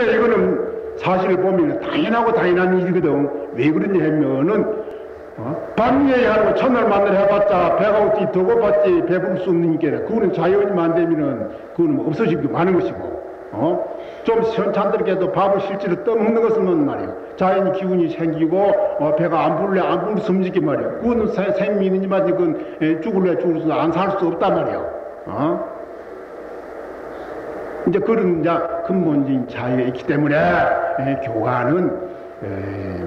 근데 이거는 사실을 보면 당연하고 당연한 일이거든. 왜 그러냐 하면은 어? 밤에 하고 첫날 만날 해봤자 배가 어찌 더 고팠지 배부를 수 없는 게 그거는 자연이 만 되면은 그거는 뭐 없어지기도 많은 것이고 어? 좀 시원찮들게도 밥을 실제로 떠먹는 것은 말이야 자연히 기운이 생기고 어, 배가 안 부를래 안 부를 수 없지 말이야 그거는 생명이 있는지만 이건 에, 죽을래 죽을 수안 살 수 없단 말이야 어? 이제 그런 이제 근본적인 자유가 있기 때문에 에, 교가는 에,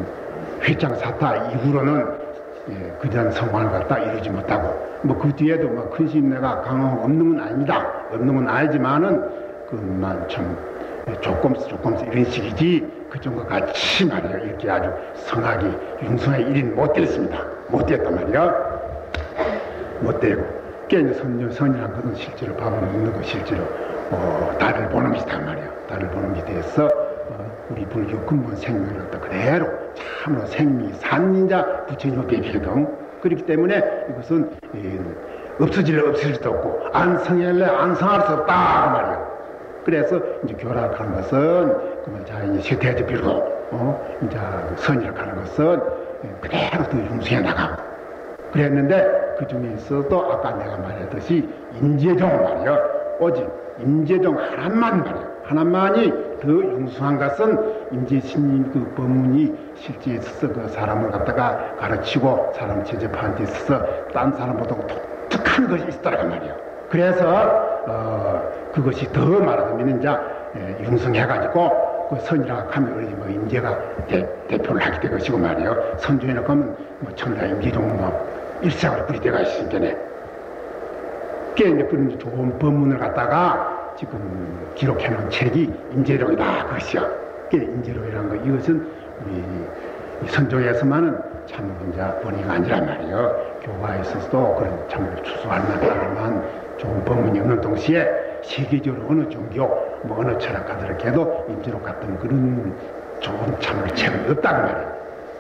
회장 사타 이후로는 예, 그대한 성공을 갖다 이루지 못하고 뭐 그 뒤에도 뭐 큰신내가 강화 없는 건 아니다. 없는 건 아니지만은 그만 참 조금씩 조금씩 이런 식이지 그정도 같이 말이야. 이렇게 아주 성하게 융성하게 일인 못 됐습니다. 못 됐단 말이야. 못 되고. 깨니 선녀 선이란 것은 실제로 밥을 먹는 거 실제로 어, 달을 보는 것이다 말이야. 달을 보는 게 돼서 어, 우리 불교 근본 생명을 갖다 그대로 참으로 생미 산인자 부처님의 배필경 그렇기 때문에 이것은 예, 없어질래 없어질 수도 없고 안성할래 안성할 수 없다 그 말이야. 그래서 이제 교락하는 것은 그만 자연이 쇠퇴하지 빌고 어 이제 선이라고 하는 것은 그대로 더 융성해 나가고. 그랬는데 그 중에서도 아까 내가 말했듯이 인재종 말이야. 오직 인재종 하나만 말이야 하나만이 더 융숭한 것은 임재신님 그 법문이 실제 있어서 그 사람을 갖다가 가르치고 사람 제접하는 데 있어서 딴 사람보다 독특한 것이 있더라 말이야. 그래서 어, 그것이 더 말하자면 이제 예, 융성해가지고 그 선이라 하면 우리 뭐 임재가 대, 표를 하게 될 것이고 말이요. 선조에는 가면 뭐 천하 임재종 뭐 일생을 뿌리대가 있으니까네. 꽤 이제 그런 좋은 법문을 갖다가 지금 기록해 놓은 책이 인재록이다 그것이야. 인재록이라는 거 이것은 우리 선조에서만은 참 이제 본의가 아니란 말이에요. 교과에 있어서도 그런 참 추수할 만한 좋은 법문이 없는 동시에 세계적으로 어느 종교 뭐 어느 철학가들에게도 인재록 같은 그런 좋은 참을 책은 없다고 말이에요.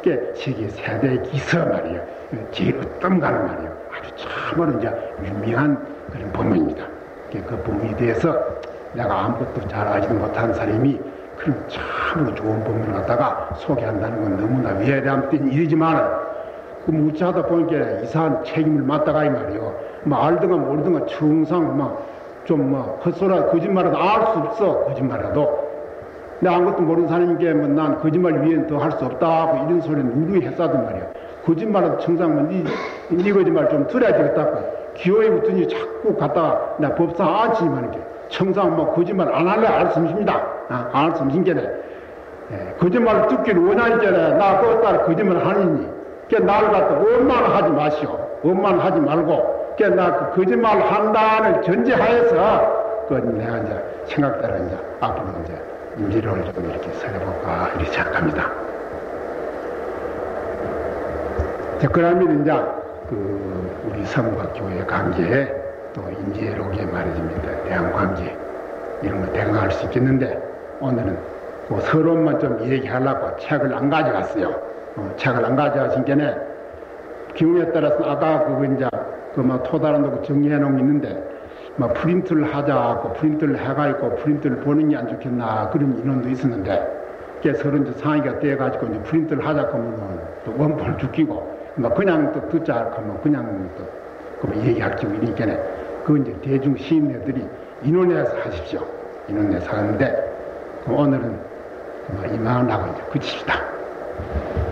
그 세계 세대 기서 말이에요. 제일 어떤 가는 말이에요. 아주 참으로 이제 유명한 그런 법문입니다. 그 법문에 대해서 내가 아무것도 잘 알지도 못한 사람이 그런 참으로 좋은 법문을 갖다가 소개한다는 건 너무나 위대한 일이지만 그 무치하다 보니까 이상한 책임을 맡다가 이 말이요. 뭐 알든가 모르든가 청상 막좀뭐 헛소리 거짓말하도 알 수 없어 거짓말하도 내가 아무것도 모르는 사람이게 뭐난 거짓말 위에는 더할 수 없다 고 이런 소리는 누누이 했다던 말이야. 거짓말하도 청상면 니, 니 거짓말 좀 들어야 되겠다고. 기호에 붙더니 자꾸 갖다가 나 법사 안치니만 이렇게 청상 뭐 거짓말 안 할래 알수 없습니다. 아. 예, 거짓말을 듣기를 원하니까 나 그것 따라 거짓말 하느니 그 나를 갖다 원만 하지 마시오. 원만 하지 말고 그나 그 거짓말 한다는 전제하에서 그 내가 이제 생각대로 이제 앞으로 이제 인지를 좀 이렇게 설해볼까 이렇게 생각합니다. 자, 그러면 이제 그 우리 성곽교회 관계 또 인재록에 말해집니다. 대한 관계 이런 거 대응할 수 있겠는데 오늘은 그 서론만 좀 얘기하려고 책을 안 가져갔어요. 어, 책을 안 가져가신 게네 기운에 따라서 아까 그거 이제 그뭐 토달한다고 정리해 놓은 게 있는데 뭐 프린트를 하자고 프린트를 해가 있고 프린트를 보는 게 안 좋겠나 그런 인원도 있었는데 그게 이제 상의가 떼가지고 이제 프린트를 하자고 하면 또 원본을 죽이고 뭐 그냥 또 듣자 하면 그냥 또 얘기할 경우 이니까네 그 이제 대중 시민들이 인원해서 하십시오. 인원해서 하는데 오늘은 뭐 이만하고 이제 그칩시다.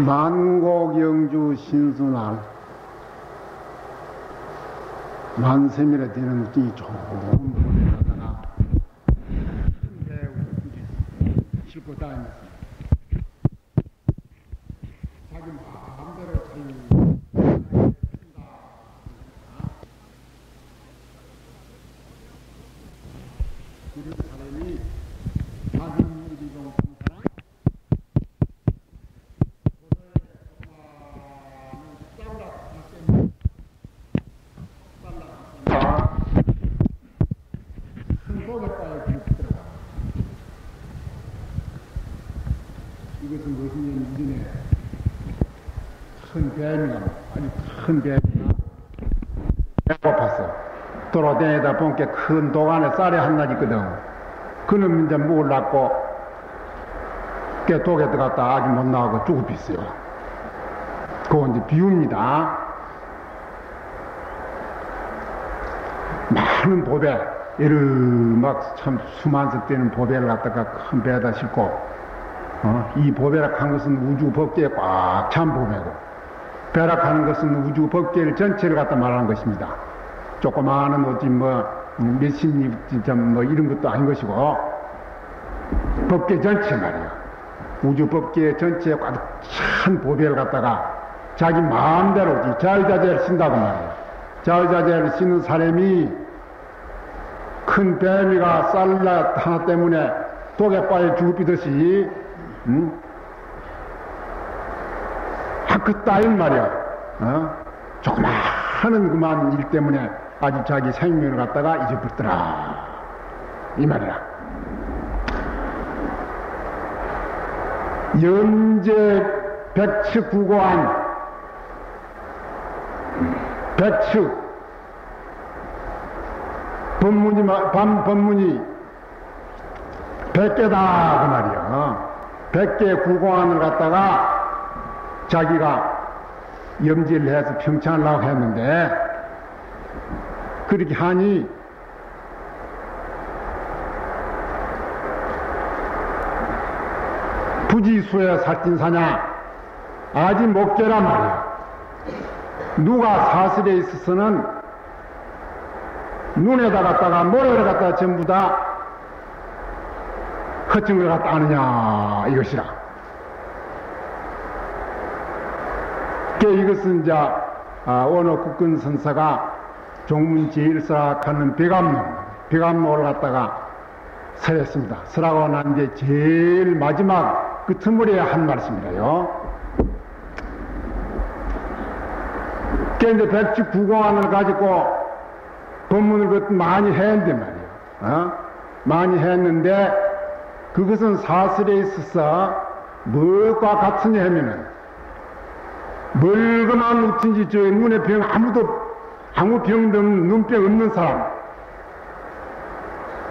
만곡영주 신순할 만세미라 되는 이 좋은 분이라다가 싣고 다니면서 자기 마음대로 자유 사 이것은 무엇이냐면 이전에 큰 뱀이나 아니 큰 뱀이나 배고팠어. 도로 다니다 보니까 큰 동안에 쌀이 한낮 있거든. 그놈 이제 목을 낳고 깨 독에 들어갔다 아직 못 나오고 죽어있어요. 그거 이제 비웁니다. 많은 보배, 이를 막 참 수만 석 되는 보배를 갖다가 큰 배에다 싣고 어? 이 보배락 한 것은 우주 법계에 꽉 찬 보배고, 배락하는 것은 우주 법계를 전체를 갖다 말하는 것입니다. 조그마한 어디 뭐, 몇십 리 진짜 뭐 이런 것도 아닌 것이고, 법계 전체 말이야. 우주 법계 전체에 가득 찬 보배를 갖다가 자기 마음대로 자유자재를 쓴다고 말이야. 자유자재를 씻는 사람이 큰 뱀이가 쌀라 하나 때문에 독에 빠져 죽비듯이 음? 그 따윈 말이야 어? 조그마한 그만 일 때문에 아주 자기 생명을 갖다가 잊어버렸더라 이 말이야 연재 백측 구고한 백측 법문이 밤 법문이 백개다 그 말이야. 백개 구공안을 갖다가 자기가 염지를 해서 평창하려고 했는데 그렇게 하니 부지수에 살찐사냐 아직 못 깨란 말이야. 누가 사슬에 있어서는 눈에다 갖다가 모래를 갖다가 전부 다 걸 갖다 아느냐 이것이라. 그 이것은 이제 아, 원어 국군 선사가 종문 제일사하는 배감록, 배감록을 갖다가 설했습니다. 설하고 난 뒤에 제일 마지막 끝머리에 한 말씀이라요. 그 이제 백지 구공안을 가지고 법문을 그 많이 했는데 말이야. 어? 많이 했는데 그것은 사슬에 있어서 뭘과 같으냐 하면은 멀거만 웃든지 저 눈에 병 아무도 아무 병도 눈병 없는 사람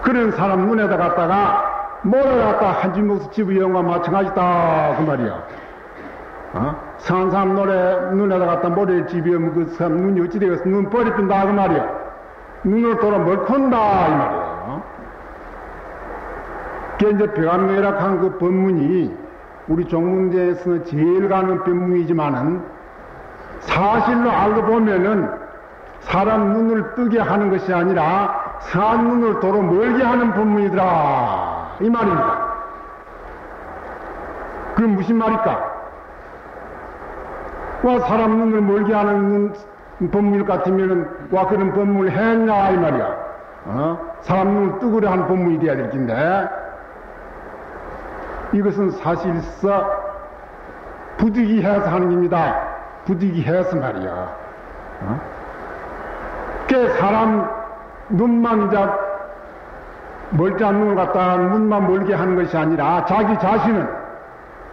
그런 사람 눈에다 갖다가 뭐를 갖다 한 주먹 집어영과 마찬가지다 그 말이야. 어? 산 사람 노래 눈에다 갖다 머리를 집으면 그 사람 눈이 어찌 되겠어 눈 버리 핀다 그 말이야. 눈을 돌아 멀컨다 이 말이에요. 그 이제 벼감매락한 그 법문이 우리 종문제에서는 제일 가는 법문이지만은 사실로 알고 보면은 사람 눈을 뜨게 하는 것이 아니라 산 눈을 도로 멀게 하는 법문이더라 이 말입니다. 그건 무슨 말일까? 와 사람 눈을 멀게 하는 눈, 법문 같으면은 와 그런 법문을 했냐 이 말이야. 어? 사람 눈을 뜨거려 하는 법문이 돼야 될 텐데 이것은 사실서 부득이해서 하는 겁니다. 부득이해서 말이야. 어? 꽤 사람 눈만 이제 멀지않은 눈을 갖다 눈만 멀게 하는 것이 아니라 자기 자신은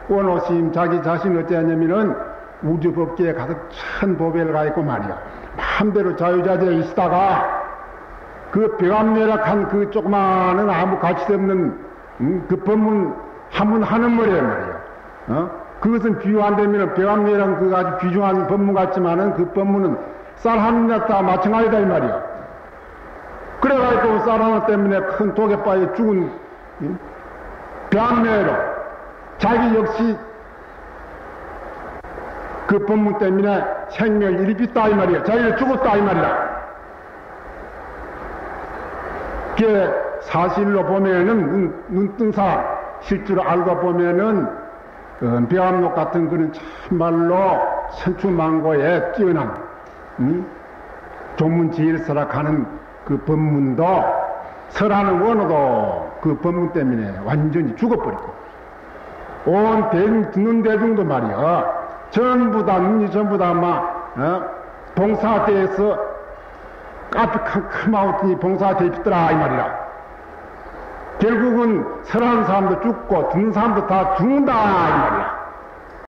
원호심 자기 자신은 어찌하냐면은 우주 법계에 가득 찬 보배를 가 있고 말이야. 마음대로 자유자재에 있다가 그 벼감내락한 그 조그마한 아무 가치 없는 음, 그 법문 한문 하는 머리야 말이야. 어? 그것은 비유 안 되면 벼감내락 그 아주 귀중한 법문 같지만은 그 법문은 쌀 하는 데다 마찬가지다 이 말이야. 그래가지고 쌀 하나 때문에 큰 독에 빠져 죽은 음? 벼감내로 자기 역시 그 법문 때문에 생명을 일으켰다 이 말이야. 자기가 죽었다 이 말이야. 그게 사실로 보면은 눈, 뜬 사람 실제로 알고 보면은 어, 벼암록 같은 그런 참말로 천추망고에 뛰어난 음? 조문지일설학하는 그 법문도 설하는 원어도 그 법문 때문에 완전히 죽어버리고 온 대중 대중도 말이야 전부 다, 눈이 전부 다 막, 어? 봉사대에서 카페 캄캄하우더니 봉사대에 있더라, 이 말이라. 결국은 설하는 사람도 죽고, 듣는 사람도 다 죽는다, 이 말이야.